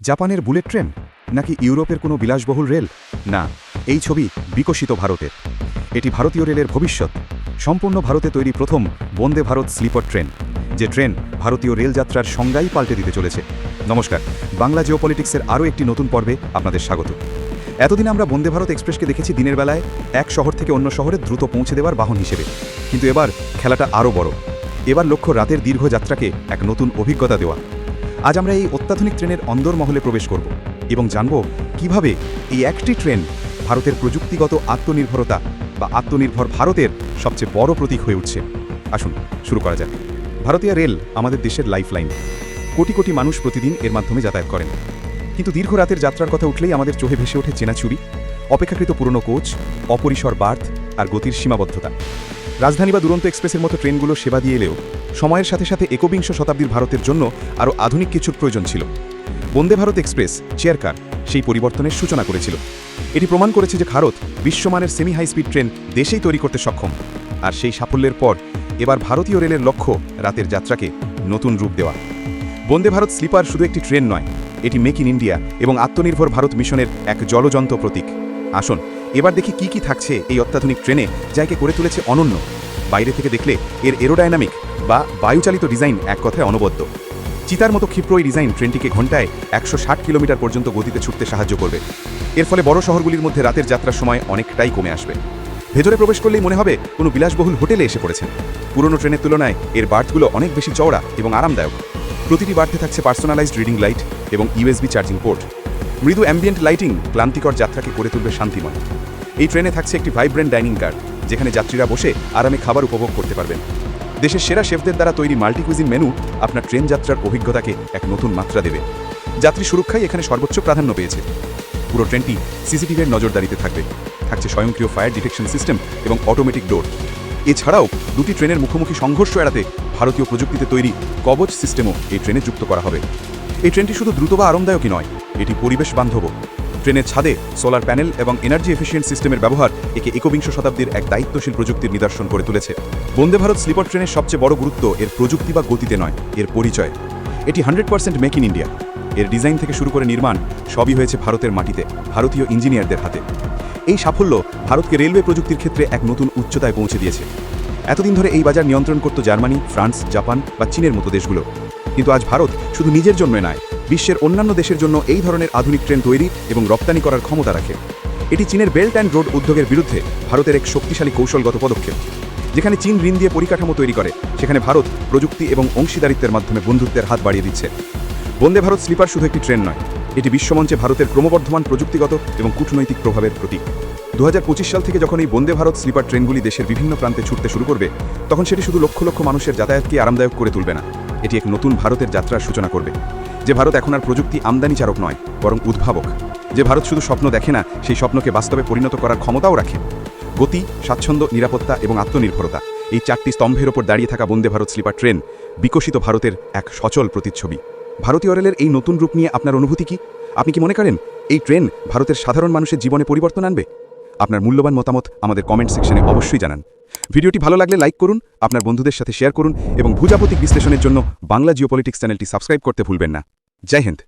জাপানের bullet train? নাকি ইউরোপের কোনো বিলাসবহুল রেল? না, এই ছবি বিকশিত ভারতের। এটি ভারতীয় রেলের ভবিষ্যৎ। সম্পূর্ণ ভারতে তৈরি প্রথম বন্দে ভারত স্লিপার ট্রেন, যে ট্রেন ভারতীয় রেলযাত্রার সংজ্ঞাই পাল্টে দিতে চলেছে। নমস্কার, বাংলা জিওপলিটিক্সের আরও একটি নতুন পর্বে আপনাদের স্বাগত। এতদিন আমরা বন্দে ভারত এক্সপ্রেসকে দেখেছি দিনের বেলায় এক শহর থেকে অন্য শহরে দ্রুত পৌঁছে দেওয়ার বাহন হিসেবে। কিন্তু এবার খেলাটা আরও বড়। এবার লক্ষ্য রাতের দীর্ঘ যাত্রাকে এক নতুন অভিজ্ঞতা দেওয়া। আজ আমরা এই অত্যাধুনিক ট্রেনের অন্দরমহলে প্রবেশ করব এবং জানব কীভাবে এই একটি ট্রেন ভারতের প্রযুক্তিগত আত্মনির্ভরতা বা আত্মনির্ভর ভারতের সবচেয়ে বড় প্রতীক হয়ে উঠছে। আসুন, শুরু করা যাক। ভারতীয় রেল আমাদের দেশের লাইফলাইন। কোটি কোটি মানুষ প্রতিদিন এর মাধ্যমে যাতায়াত করেন। কিন্তু দীর্ঘ রাতের যাত্রার কথা উঠলেই আমাদের চোখে ভেসে ওঠে চেনাচুরি অপেক্ষাকৃত পুরনো কোচ, অপরিসর বার্থ আর গতির সীমাবদ্ধতা। রাজধানী বা দুরন্ত এক্সপ্রেসের মতো ট্রেনগুলো সেবা দিয়ে এলেও সময়ের সাথে সাথে একবিংশ শতাব্দীর ভারতের জন্য আরও আধুনিক কিছুর প্রয়োজন ছিল। Vande Bharat express chair car সেই পরিবর্তনের সূচনা করেছিল। এটি প্রমাণ করেছে যে ভারত বিশ্বমানের সেমি হাই স্পিড ট্রেন দেশেই তৈরি করতে সক্ষম। আর সেই সাফল্যের পর এবার ভারতীয় রেলের লক্ষ্য রাতের যাত্রাকে নতুন রূপ দেওয়া। বন্দে ভারত স্লিপার শুধু একটি ট্রেন নয়, এটি মেক ইন ইন্ডিয়া এবং আত্মনির্ভর ভারত মিশনের এক জলযন্ত্র প্রতীক। আসুন, এবার দেখি কি কি থাকছে এই অত্যাধুনিক ট্রেনে যাকে করে তুলেছে অনন্য। বাইরে থেকে দেখলে এর এরোডাইনামিক বা বায়ুচালিত ডিজাইন এক কথায় অনবদ্য। চিতার মতো ক্ষিপ্র এই ডিজাইন ট্রেনটিকে ঘন্টায় একশো ষাট কিলোমিটার পর্যন্ত গতিতে ছুটতে সাহায্য করবে। এর ফলে বড় শহরগুলির মধ্যে রাতের যাত্রার সময় অনেকটাই কমে আসবে। ভেতরে প্রবেশ করলেই মনে হবে কোনো বিলাসবহুল হোটেলে এসে পড়েছেন। পুরনো ট্রেনের তুলনায় এর বার্থগুলো অনেক বেশি চওড়া এবং আরামদায়ক। প্রতিটি বার্থে থাকছে পার্সোনালাইজড রিডিং লাইট এবং ইউএসবি চার্জিং পোর্ট। মৃদু অ্যাম্বিয়েন্ট লাইটিং ক্লান্তিকর যাত্রাকে করে তুলবে শান্তিময়। এই ট্রেনে থাকছে একটি ভাইব্রেন্ট ডাইনিং কার যেখানে যাত্রীরা বসে আরামে খাবার উপভোগ করতে পারবেন। দেশের সেরা শেফদের দ্বারা তৈরি মাল্টি মাল্টিকুইজিন মেনু আপনার ট্রেন যাত্রার অভিজ্ঞতাকে এক নতুন মাত্রা দেবে। যাত্রী সুরক্ষাই এখানে সর্বোচ্চ প্রাধান্য পেয়েছে। পুরো ট্রেনটি সিসিটিভির নজরদারিতে থাকবে। থাকছে স্বয়ংক্রিয় ফায়ার ডিটেকশন সিস্টেম এবং অটোমেটিক ডোর এছাড়াও দুটি ট্রেনের মুখোমুখি সংঘর্ষ এড়াতে ভারতীয় প্রযুক্তিতে তৈরি কবচ সিস্টেমও এই ট্রেনে যুক্ত করা হবে। এই ট্রেনটি শুধু দ্রুত বা আরামদায়কই নয় এটি পরিবেশ বান্ধবও ট্রেনের ছাদে, সোলার প্যানেল এবং এনার্জি এফিসিয়েন্ট সিস্টেমের ব্যবহার একে একবিংশ শতাব্দীর এক দায়িত্বশীল প্রযুক্তির নিদর্শন করে তুলেছে। বন্দে ভারত স্লিপার ট্রেনের সবচেয়ে বড় গুরুত্ব এর প্রযুক্তি বা গতিতে নয়, এর পরিচয়। এটি hundred percent make in India. এর ডিজাইন থেকে শুরু করে নির্মাণ সবই হয়েছে ভারতের মাটিতে, ভারতীয় ইঞ্জিনিয়ারদের হাতে। এই সাফল্য ভারতকে রেলওয়ে প্রযুক্তির ক্ষেত্রে এক নতুন উচ্চতায় পৌঁছে দিয়েছে। এতদিন ধরে এই বাজার নিয়ন্ত্রণ করত জার্মানি, ফ্রান্স, জাপান বা চীনের মতো দেশগুলো। কিন্তু আজ ভারত শুধু নিজের জন্য নয় বিশ্বের অন্যান্য দেশের জন্য এই ধরনের আধুনিক ট্রেন তৈরি এবং রপ্তানি করার ক্ষমতা রাখে। এটি চীনের বেল্ট অ্যান্ড রোড উদ্যোগের বিরুদ্ধে ভারতের এক শক্তিশালী কৌশলগত পদক্ষেপ। যেখানে চীন ঋণ দিয়ে পরিকাঠামো তৈরি করে, সেখানে ভারত প্রযুক্তি এবং অংশীদারিত্বের মাধ্যমে বন্ধুত্বের হাত বাড়িয়ে দিচ্ছে। বন্দে ভারত স্লিপার শুধু একটি ট্রেন নয়, এটি বিশ্বমঞ্চে ভারতের ক্রমবর্ধমান প্রযুক্তিগত এবং কূটনৈতিক প্রভাবের প্রতীক। দু হাজার পঁচিশ সাল থেকে যখন এই বন্দে ভারত স্লিপার ট্রেনগুলি দেশের বিভিন্ন প্রান্তে ছুটতে শুরু করবে, তখন সেটি শুধু লক্ষ লক্ষ মানুষের যাতায়াতকে আরামদায়ক করে তুলবে না, এটি এক নতুন ভারতের যাত্রার সূচনা করবে। যে ভারত এখন আর প্রযুক্তি আমদানিচারক নয়, বরং উদ্ভাবক। যে ভারত শুধু স্বপ্ন দেখে না, সেই স্বপ্নকে বাস্তবে পরিণত করার ক্ষমতাও রাখে। গতি, স্বাচ্ছন্দ্য, নিরাপত্তা এবং আত্মনির্ভরতা, এই চারটি স্তম্ভের ওপর দাঁড়িয়ে থাকা বন্দে ভারত স্লিপার ট্রেন বিকশিত ভারতের এক সচল প্রতিচ্ছবি। ভারতীয় রেলের এই নতুন রূপ নিয়ে আপনার অনুভূতি কি? আপনি কি মনে করেন, এই ট্রেন ভারতের সাধারণ মানুষের জীবনে পরিবর্তন আনবে? আপনার মূল্যবান মতামত আমাদের কমেন্ট সেকশনে অবশ্যই জানান। ভিডিওটি ভালো লাগলে লাইক করুন, আপনার বন্ধুদের সাথে শেয়ার করুন এবং ভূজাপতিক বিশ্লেষণের জন্য বাংলা জিওপলিটিক্স চ্যানেলটি সাবস্ক্রাইব করতে ভুলবেন না। জয় হিন্দ।